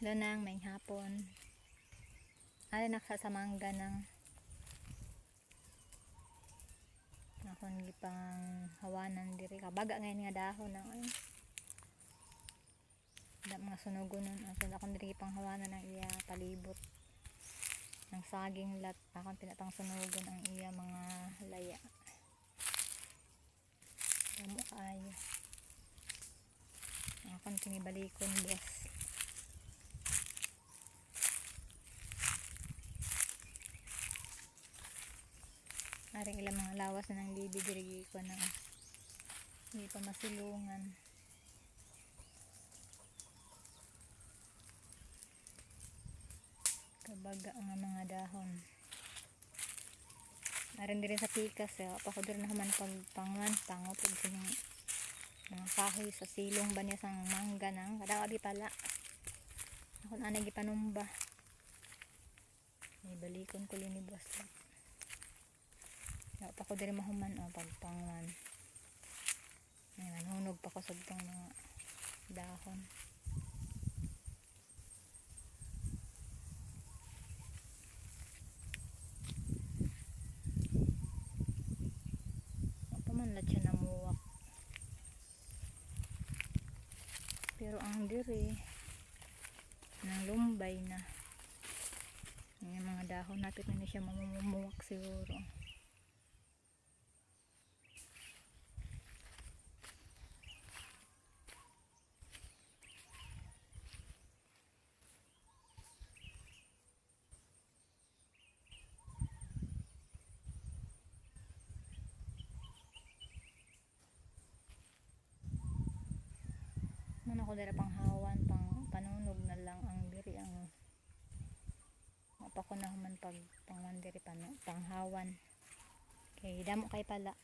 Hello nang, may hapon. Ano nakasamangga ng akong gipang hawanan diri kabaga ngayon nga dahon ng ay. Da mga sunugon nun. Aso akong diri gipang hawanan ng iya. Palibot. Ng saging lat. Akong pinatang sunugon ang iya mga laya. Damo kayo akong tinibalikon boss Aring ilang mga lawas na ng libi dirigi ko na hindi pa masilungan. Kabaga nga mga dahon. Arin din sa pikas eh. Apa ko din naman pagpangan, pangot ug sining mga kahoy sa silong ba niya sang mangga nang kadawa di pala. Ako na gipanumba. May balikon ko lini boss. Wala pa ko diri mahuman o pagpangan. Ayan, nanunog pa ko sa itong mga dahon. Apa man lang siya namuwak. Pero ang diri, nang lumbay na. Yung mga dahon, napit na niya siya mamumuwak siguro. Man ako dira pang hawan, pang panunog na lang ang diri ang mapa ko na human pag pang diri pang panghawan. Kay damo kay pala.